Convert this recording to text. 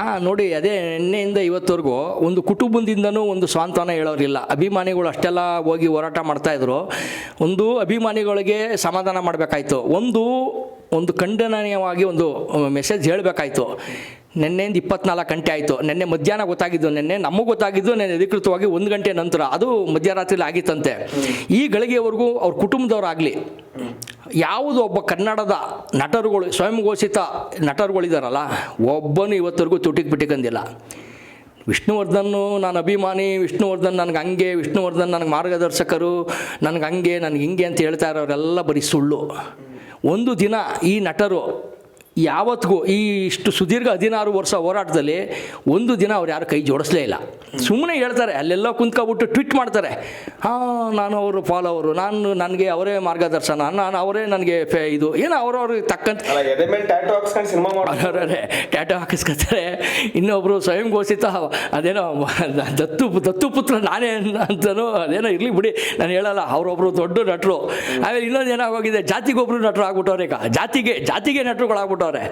ಹಾಂ ನೋಡಿ, ಅದೇ ನಿನ್ನೆಯಿಂದ ಇವತ್ತವರೆಗೂ ಒಂದು ಕುಟುಂಬದಿಂದನೂ ಒಂದು ಸಾಂತ್ವನ ಹೇಳೋರಿಲ್ಲ. ಅಭಿಮಾನಿಗಳು ಅಷ್ಟೆಲ್ಲ ಹೋಗಿ ಹೋರಾಟ ಮಾಡ್ತಾಯಿದ್ರು ಒಂದು ಅಭಿಮಾನಿಗಳಿಗೆ ಸಮಾಧಾನ ಮಾಡಬೇಕಾಯ್ತು. ಒಂದು ಒಂದು ಖಂಡನೀಯವಾಗಿ ಒಂದು ಮೆಸೇಜ್ ಹೇಳಬೇಕಾಯ್ತು. ನಿನ್ನೆಯಿಂದ ಇಪ್ಪತ್ನಾಲ್ಕು ಗಂಟೆ ಆಯಿತು. ನಿನ್ನೆ ಮಧ್ಯಾಹ್ನ ಗೊತ್ತಾಗಿದ್ದು, ನಿನ್ನೆ ನಮಗೆ ಗೊತ್ತಾಗಿದ್ದು, ನೆನ್ನೆ ಅಧಿಕೃತವಾಗಿ ಒಂದು ಗಂಟೆ ನಂತರ. ಅದು ಮಧ್ಯರಾತ್ರಿಲಿ ಆಗಿತ್ತಂತೆ. ಈ ಗಳಿಗೆವರೆಗೂ ಅವ್ರ ಕುಟುಂಬದವರಾಗಲಿ ಯಾವುದು ಒಬ್ಬ ಕನ್ನಡದ ನಟರುಗಳು ಸ್ವಯಂ ಘೋಷಿತ ನಟರುಗಳಿದಾರಲ್ಲ, ಒಬ್ಬನು ಇವತ್ತರೆಗೂ ತುಟಿಗೆ ಬಿಟ್ಟಿಕಂದಿಲ್ಲ ವಿಷ್ಣುವರ್ಧನ್ನು ನಾನು ಅಭಿಮಾನಿ, ವಿಷ್ಣುವರ್ಧನ್ ನನಗೆ ಹಂಗೆ, ವಿಷ್ಣುವರ್ಧನ್ ನನಗೆ ಮಾರ್ಗದರ್ಶಕರು, ನನಗೆ ಹಂಗೆ, ನನಗೆ ಹಿಂಗೆ ಅಂತ ಹೇಳ್ತಾ ಇರೋರೆಲ್ಲ ಬರೀ ಸುಳ್ಳು. ಒಂದು ದಿನ ಈ ನಟರು ಯಾವತ್ತಿಗೂ ಈ ಇಷ್ಟು ಸುದೀರ್ಘ ಹದಿನಾರು ವರ್ಷ ಹೋರಾಟದಲ್ಲಿ ಒಂದು ದಿನ ಅವ್ರು ಯಾರು ಕೈ ಜೋಡಿಸ್ಲೇ ಇಲ್ಲ. ಸುಮ್ಮನೆ ಹೇಳ್ತಾರೆ ಅಲ್ಲೆಲ್ಲ ಕುಂತ್ಕೊಬಿಟ್ಟು ಟ್ವಿಟ್ ಮಾಡ್ತಾರೆ. ಹಾಂ ನಾನು ಅವರು ಫಾಲೋವರು ನಾನು ನನಗೆ ಅವರೇ ಮಾರ್ಗದರ್ಶನ ನಾನು ಅವರೇ ನನಗೆ ಫೆ ಇದು. ಏನು ಅವ್ರವ್ರಿಗೆ ತಕ್ಕಂತ ಟ್ಯಾಟು ಹಾಕಿಸ್ಕೊತಾರೆ. ಇನ್ನೊಬ್ಬರು ಸ್ವಯಂ ಘೋಷಿತ ಅದೇನೋ ದತ್ತು ದತ್ತು ಪುತ್ರ ನಾನೇ ಅಂತನೋ ಅದೇನೋ ಇರಲಿ ಬಿಡಿ ನಾನು ಹೇಳಲ್ಲ ಅವರೊಬ್ಬರು ದೊಡ್ಡ ನಟರು. ಆಮೇಲೆ ಇನ್ನೊಂದು ಏನಾಗೋಗಿದೆ ಜಾತಿಗೊಬ್ಬರು ನಟರು ಆಗ್ಬಿಟ್ಟವ್ರೆ ಜಾತಿಗೆ ಜಾತಿಗೆ ಜಾತಿಗೆ ನಟರುಗಳಾಗ್ಬಿಟ್ಟವ್ರೆ